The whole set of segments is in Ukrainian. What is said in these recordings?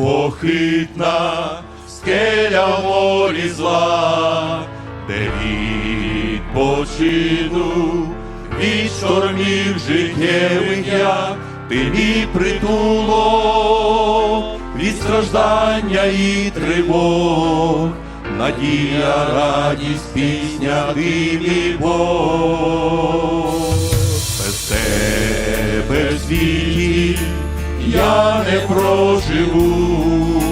непохитна скеля в морі зла, де відпочину від штормів життєвих я, ти мій притулок від страждання і тривог, надія, радість, пісня, ти мій Бог. Без тебе світі я не проживу,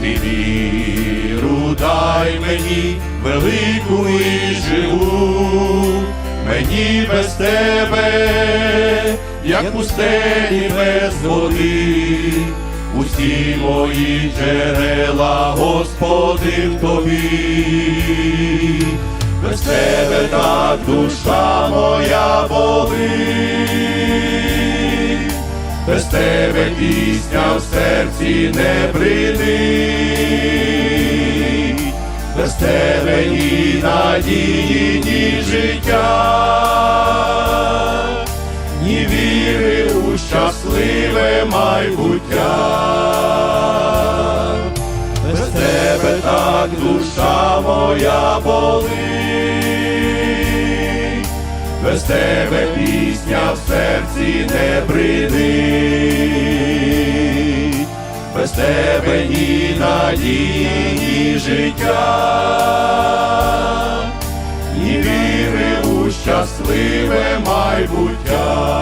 ти віру дай мені велику і живу, мені без тебе, як пустелі без води, усі мої джерела, Господи, в тобі. Без тебе так душа моя болить, без тебе пісня в серці не бринить, без тебе ні надії, ні життя, ні віри у щасливе майбуття. Без тебе так душа моя болить, без тебе пісня в серці не бринить, без тебе ні надії, ні життя, ні віри у щасливе майбуття.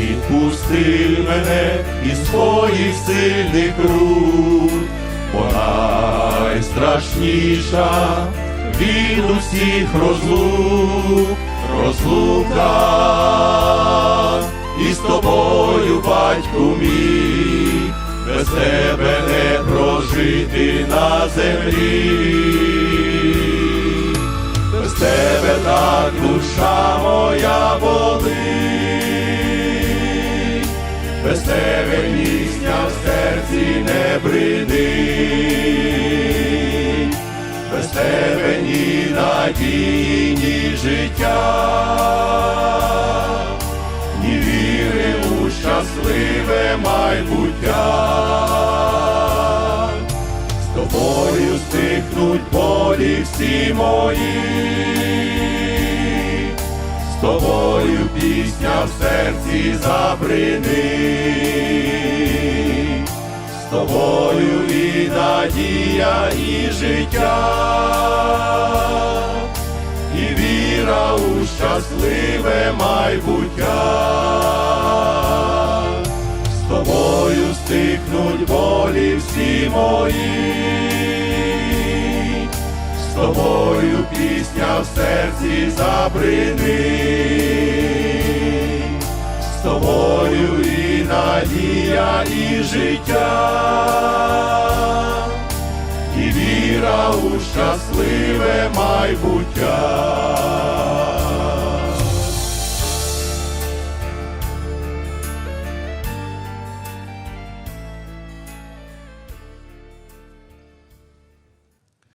Відпусти мене із твоїх сильних рук, бо найстрашніша від усіх розлук, розлука із тобою, батьку мій, без тебе не прожити на землі. Без тебе так душа моя болить, без тебе пісня в серці не бринить, без тебе ні надії, ні життя, ні віри у щасливе майбуття з тобою стихнуть болі всі мої, з тобою пісня в серці забрини, з тобою і надія, і життя, і віра у щасливе майбуття. З тобою стихнуть болі всі мої, з тобою пісня в серці забрини, з тобою і надія, і життя, віра у щасливе майбуття.